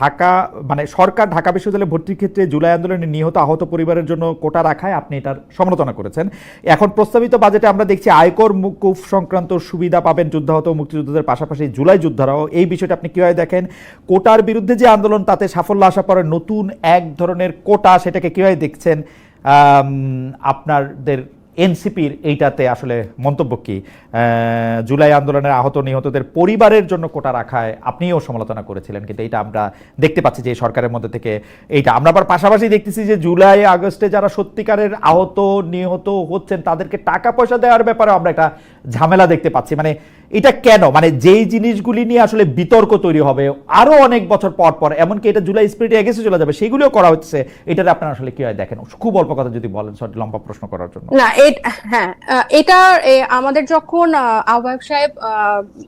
ঢাকা মানে সরকার ঢাকা বিশ্ববিদ্যালয়ে ভর্তির ক্ষেত্রে জুলাই আন্দোলনে নিহত আহত পরিবারের জন্য কোটা রাখায় আপনি এটার সমালোচনা করেছেন। এখন প্রস্তাবিত বাজেটে আমরা দেখছি আয়কর মুকুফ সংক্রান্ত সুবিধা পাবেন যুদ্ধাহত মুক্তিযোদ্ধাদের পাশাপাশি জুলাই যোদ্ধারাও। এই বিষয়টা আপনি কীভাবে দেখেন? কোটার বিরুদ্ধে যে আন্দোলন, তাতে সাফল্য আসার পরে নতুন এক ধরনের কোটা সেটাকে কীভাবে দেখছেন আপনাদের এনসিপির এইটাতে আসলে মন্তব্য কি? জুলাই আন্দোলনের আহত নিহতদের পরিবারের জন্য কোটা রাখায় আপনিও সমালোচনা করেছিলেন, কিন্তু এটা আমরা দেখতে পাচ্ছি যে সরকারের মধ্যে থেকে এইটা। আমরা আবার পাশাপাশি দেখতেছি যে জুলাই আগস্টে যারা সত্যিকারের আহত, নিহত হচ্ছেন, তাদেরকে টাকা পয়সা দেওয়ার ব্যাপারে আমরা একটা ঝামেলা দেখতে পাচ্ছি। মানে এটা কেন? মানে যেই জিনিসগুলি নিয়ে আসলে বিতর্ক তৈরি হবে আরও অনেক বছর পর পর, এমনকি এটা জুলাই স্পিরিটে এগেছে চলে যাবে, সেগুলিও করা হচ্ছে। এটাতে আপনারা আসলে কি হয় দেখেন? খুব অল্প কথা যদি বলেন, সরি, লম্বা প্রশ্ন করার জন্য। না হ্যাঁ এটা আমাদের যখন আহ্বায়ক সাহেব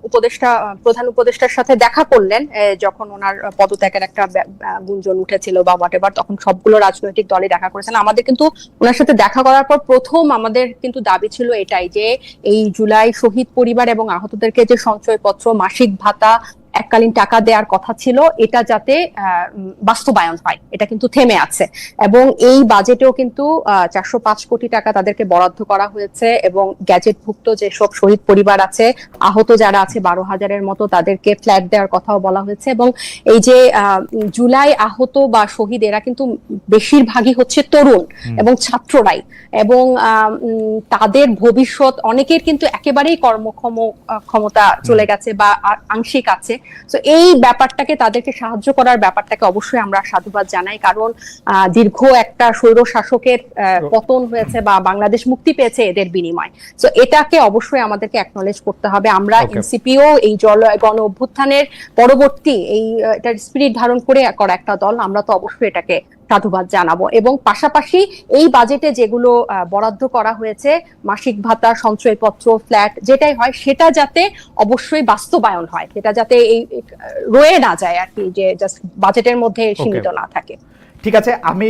উপদেষ্টা, প্রধান উপদেষ্টার সাথে দেখা করলেন যখন ওনার পদত্যাগের একটা গুঞ্জন উঠেছিল বা হোয়াট তখন সবগুলো রাজনৈতিক দলই দেখা করেছেন। আমাদের কিন্তু ওনার সাথে দেখা করার পর প্রথম আমাদের কিন্তু দাবি ছিল এটাই যে, এই জুলাই শহীদ পরিবার এবং আহতদেরকে যে সঞ্চয়পত্র, মাসিক ভাতা এককালীন টাকা দেওয়ার কথা ছিল এটা যাতে বাস্তবায়ন হয় এটা কিন্তু থেমে আছে। এবং এই বাজেটেও কিন্তু চারশো পাঁচ কোটি টাকা তাদেরকে বরাদ্দ করা হয়েছে এবং গ্যাজেটভুক্ত যেসব শহীদ পরিবার আছে আহত যারা আছে বারো হাজারের মতো তাদেরকে ফ্ল্যাট দেওয়ার কথাও বলা হয়েছে। এবং এই যে আহ, জুলাই আহত বা শহীদ এরা কিন্তু বেশিরভাগই হচ্ছে তরুণ এবং ছাত্ররাই। এবং তাদের ভবিষ্যৎ অনেকের কিন্তু একেবারেই কর্মক্ষম ক্ষমতা চলে গেছে বা আংশিক আছে। তো এই ব্যাপারটাকে তাদেরকে সাহায্য করার ব্যাপারটাকে অবশ্যই আমরা সাধুবাদ জানাই। কারণ দীর্ঘ একটা স্বৈর শাসকের পতন হয়েছে বা বাংলাদেশ মুক্তি পেয়েছে এদের বিনিময়। তো এটাকে অবশ্যই আমাদেরকে একনলেজ করতে হবে। আমরা এনসিপিও এই জল গণ অভ্যুত্থানের পরবর্তী এই এটার স্পিরিট ধারণ করে করা একটা দল। আমরা তো অবশ্যই এটাকে সাধুবাদ জানাব। এবং পাশাপাশি এই বাজেটে যেগুলো বরাদ্দ করা হয়েছে মাসিক ভাতা সঞ্চয়পত্র ফ্ল্যাট যেটাই হয় সেটা যাতে অবশ্যই বাস্তবায়ন হয়। সেটা যাতে এই রয়ে না যায় আর কি যে জাস্ট বাজেটের মধ্যে সীমিত না থাকে। ঠিক আছে, আমি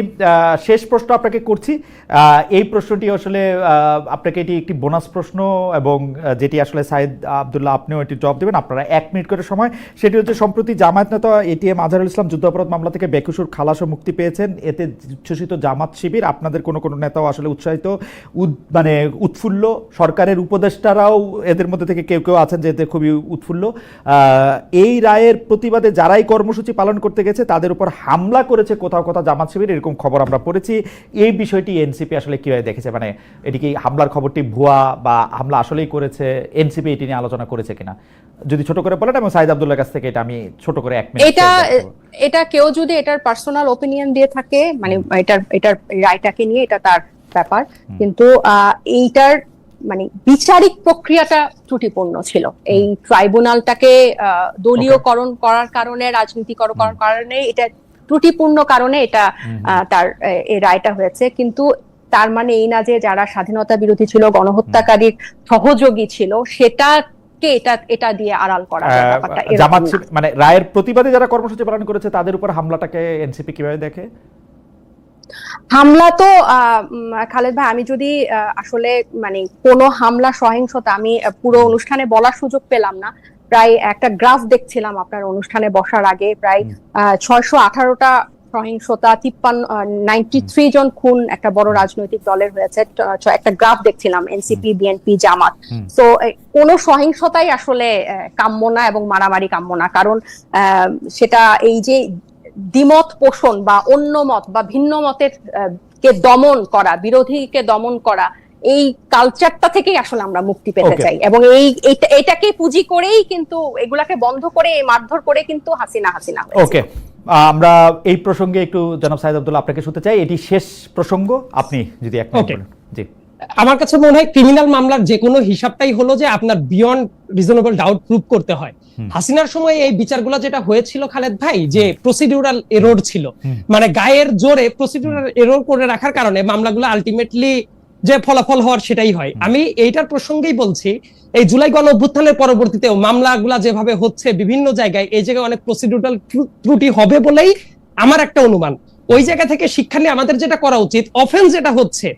শেষ প্রশ্ন আপনাকে করছি। এই প্রশ্নটি আসলে আপনাকে এটি একটি বোনাস প্রশ্ন এবং যেটি আসলে সাইদ আবদুল্লাহ আপনিও এটি জবাব দেবেন। আপনারা এক মিনিট করে সময়। সেটি হচ্ছে, সম্প্রতি জামায়াত নেতা এটিএম আজহারুল ইসলাম যুদ্ধাপরাধ মামলা থেকে বেকুসুর খালাসও মুক্তি পেয়েছেন। এতে উচ্ছ্বসিত জামাত শিবির, আপনাদের কোনো কোনো নেতাও আসলে উৎসাহিত মানে উৎফুল্ল। সরকারের উপদেষ্টারাও এদের মধ্যে থেকে কেউ কেউ আছেন যে এতে খুবই উৎফুল্ল। এই রায়ের প্রতিবাদে যারাই কর্মসূচি পালন করতে গেছে, তাদের উপর হামলা করেছে কোথাও কোথাও জামাত শিবির এরকম খবর আমরা পড়েছি। এই বিষয়টি এনসিপি আসলে কীভাবে দেখেছে? মানে এটি কি হামলার খবরটি ভুয়া বা হামলা আসলেই করেছে? এনসিপি এটি নিয়ে আলোচনা করেছে কিনা? যদি ছোট করে বলেন এবং সাইদ আব্দুল্লাহ কাছ থেকে এটা আমি ছোট করে এক মিনিট এটা এটা কেউ যদি এটার পার্সোনাল ওপিনিয়ন দিয়ে থাকে মানে এটার এটার রায়টাকে নিয়ে এটা তার ব্যাপার। কিন্তু এইটার মানে বিচারিক প্রক্রিয়াটা ত্রুটিপূর্ণ ছিল। এই ট্রাইব্যুনালটাকে দলীয়করণ করার কারণে রাজনীতিকরণ করার কারণে এটা ত্রুটিপূর্ণ কারণে এটা তার এই রায়টা হয়েছে। কিন্তু তার মানে এই না যে যারা স্বাধীনতা বিরোধী ছিল গণহত্যাকারীর সহযোগী ছিল সেটাকে এটা এটা দিয়ে আড়াল করা ব্যাপারটা মানে রায়ের প্রতিবাদে যারা কর্মসূচি পালন করেছে তাদের উপর হামলাটাকে এনসিপি কীভাবে দেখে? হামলা তো খালেদ ভাই আমি যদি আসলে মানে কোনো হামলা সহিংসতা আমি পুরো অনুষ্ঠানে বলার সুযোগ পেলাম না। প্রায় একটা গ্রাফ দেখছিলাম আপনার অনুষ্ঠানে বসার আগে প্রায় ছয়শো আঠারোটা সহিংসতা তিপ্পান্ন নাইনটি থ্রি জন খুন একটা বড় রাজনৈতিক দলের হয়েছে একটা গ্রাফ দেখছিলাম এনসিপি বিএনপি জামাত। তো কোনো সহিংসতাই আসলে কাম্য না এবং মারামারি কাম্য না। কারণ আহ, সেটা এই যে দ্বিমত পোষণ বা অন্য মত বা ভিন্ন মতের কে দমন করা বিরোধীকে দমন করা এই কালচারটা থেকেই আসলে আমরা মুক্তি পেতে চাই। এবং এই এইটা- এটাকে পুঁজি করেই কিন্তু এগুলাকে বন্ধ করে মারধর করে কিন্তু হাসিনা হাসিনা। ওকে আমরা এই প্রসঙ্গে একটু জনাব সাইদ আব্দুল্লাহ আপনাকে শুনতে চাই। এটি শেষ প্রসঙ্গ। আপনি যদি এক মিনিট বলেন। জি। আমার কাছে মনে হয় ক্রিমিনাল মামলার যে কোনো হিসাবটাই হলো যে আপনার বিয়ন্ড রিজনেবল ডাউট প্রুভ করতে হয়। হাসিনার সময় এই বিচারগুলো যেটা হয়েছিল খালেদ ভাই যে প্রসিডিউরাল এরর ছিল মানে গায়ের জোরে প্রসিডিউরাল এরর করে রাখার কারণে মামলাগুলো আলটিমেটলি যে ফলাফল হওয়ার সেটাই হয়। আমি এইটার প্রসঙ্গেই বলছি এই জুলাই গণ অভ্যুত্থানের পরবর্তীতেও মামলাগুলা যেভাবে হচ্ছে বিভিন্ন জায়গায় এই জায়গায় অনেক প্রসিডিউরাল ত্রুটি হবে বলেই আমার একটা অনুমান। ওই জায়গা থেকে শিক্ষা নিয়ে আমাদের যেটা করা উচিত অফেন্স যেটা হচ্ছে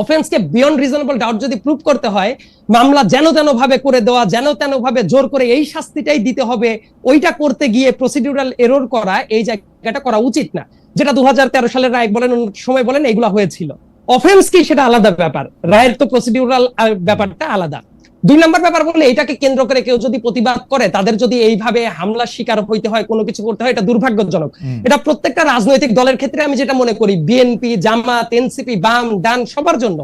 অফেন্সকে বিয়ন্ড রিজনেবল ডাউট যদি প্রুভ করতে হয়, মামলা যেন তেন ভাবে করে দেওয়া, যেন তেন ভাবে জোর করে এই শাস্তিটাই দিতে হবে, ওইটা করতে গিয়ে প্রসিডিউরাল এরর করা, এই জায়গাটা করা উচিত না। যেটা দু হাজার তেরো সালের রায় বলেন সময় বলেন, এগুলা হয়েছিল। অফেন্স কি সেটা আলাদা ব্যাপার। রায়ের তো প্রসিডিউরাল ব্যাপারটা আলাদা। দুই নম্বর ব্যাপার বলে এটাকে কেন্দ্র করে কেউ যদি প্রতিবাদ করে তাদের যদি এইভাবে হামলার শিকার হইতে হয় কোনো কিছু করতে হয় এটা দুর্ভাগ্যজনক। এটা প্রত্যেকটা রাজনৈতিক দলের ক্ষেত্রে আমি যেটা মনে করি বিএনপি জামাত এনসিপি বাম ডান সবার জন্য।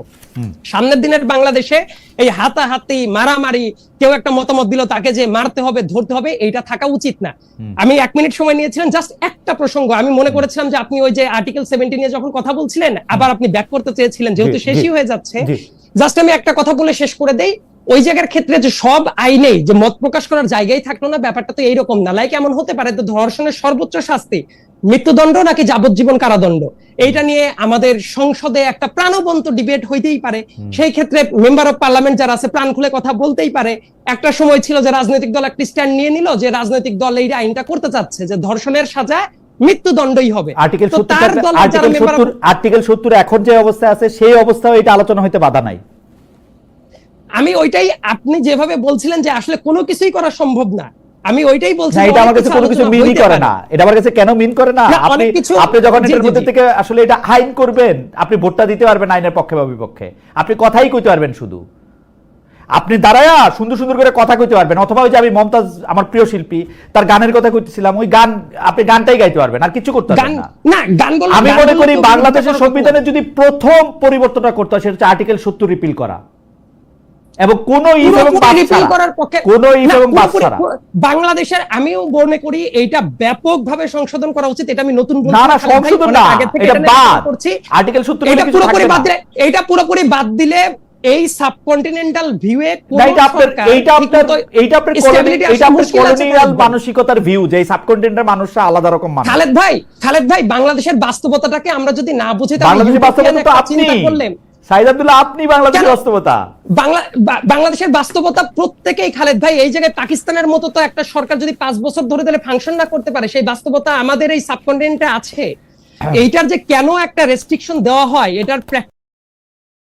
সামনের দিনের বাংলাদেশে এই হাতাহাতি মারামারি কেউ একটা মতামত দিল তাকে যে মারতে হবে ধরতে হবে এইটা থাকা উচিত না। আমি এক মিনিট সময় নিয়েছিলাম জাস্ট একটা প্রসঙ্গ। আমি মনে করেছিলাম যে আপনি ওই যে আর্টিকেল সেভেন্টি নিয়ে যখন কথা বলছিলেন আবার আপনি ব্যাক করতে চেয়েছিলেন যেহেতু শেষই হয়ে যাচ্ছে। জাস্ট আমি একটা কথা বলে শেষ করে দেই। ওই জায়গার ক্ষেত্রে যে সব আইনেই যে মত প্রকাশ করার জায়গায় থাকল না ব্যাপারটা তো এইরকম না। লাইক এমন হতে পারে তো ধর্ষণের সর্বোচ্চ শাস্তি মৃত্যুদণ্ড নাকি যাবজ্জীবন কারাদণ্ড। এইটা নিয়ে আমাদের সংসদে একটা প্রাণবন্ত ডিবেট হইতেই পারে। সেই ক্ষেত্রে মেম্বার অফ পার্লামেন্ট যারা আছে প্রাণ খুলে কথা বলতেই পারে। একটা সময় ছিল যে রাজনৈতিক দল একটি স্ট্যান্ড নিয়ে নিল যে রাজনৈতিক দল এই আইনটা করতে চাচ্ছে যে ধর্ষণের সাজা মৃত্যুদণ্ডই হবে। আর্টিকেল সত্তর আর্টিকেল সত্তর এখন যে অবস্থায় আছে সেই অবস্থায় এটা আলোচনা হইতে বাধা নাই। আমি ওইটাই আপনি যেভাবে বলছিলেন যে আসলে কোনো কিছুই করা সম্ভব না আমি ওইটাই বলছি এটা আমার কাছে কোনো কিছু মিনই করে না। এটা আমার কাছে কেন মিন করে না? আপনি আপনি যখন এটার মধ্যে থেকে আসলে এটা আইন করবেন আপনি ভোটটা দিতে পারবেন আইনের পক্ষে বা বিপক্ষে। আপনি কথাই কইতে পারবেন শুধু। আপনি দাঁড়ায়া সুন্দর সুন্দর করে কথা কইতে পারবেন অথবা ওই যে আমি মমতাজ আমার প্রিয় শিল্পী তার গানের কথা কইতেছিলাম ওই গান আপনি গানটাই গাইতে পারবেন আর কিছু করতে পারবেন না। না গান আমি মনে করি বাংলাদেশের সংবিধানে যদি প্রথম পরিবর্তনটা করতে হয় সেটা হচ্ছে আর্টিকেল সত্তর রিপিল করা। এবং কোন ইফ এবং করার পক্ষে কোন ইফ এবং বাংলাদেশের আমিও মনে করি এইটা ব্যাপকভাবে সংশোধন করা উচিত এটা আমি নতুন না না সংশোধন না এটা বাদ। আর্টিকেল সত্তর এটা পুরোপুরি বাদ দিলে এটা পুরোপুরি বাদ দিলে এই সাবকন্টিনেন্টাল ভিউয়ে এটা আপনার এইটা আপনার এইটা আপনার এইটা আপনার কলোনিয়াল মানসিকতার ভিউ যে সাবকন্টিনেন্টের মানুষরা আলাদা রকম মানুষ। খালেদ ভাই খালেদ ভাই বাংলাদেশের বাস্তবতাটাকে আমরা যদি না বুঝি তাহলে বাংলাদেশের বাস্তবতা তো আপনি। সাইদ আব্দুল্লাহ আপনি বাংলাদেশের বাস্তবতা? বাংলাদেশের বাস্তবতা প্রত্যেকেই খালেদ ভাই এই জায়গায় পাকিস্তানের মতো তো একটা সরকার যদি পাঁচ বছর ধরে তাহলে ফাংশন না করতে পারে সেই বাস্তবতা আমাদের এই সাবকন্টিনেন্টে আছে। এইটার যে কেন একটা রেস্ট্রিকশন দেওয়া হয় এটার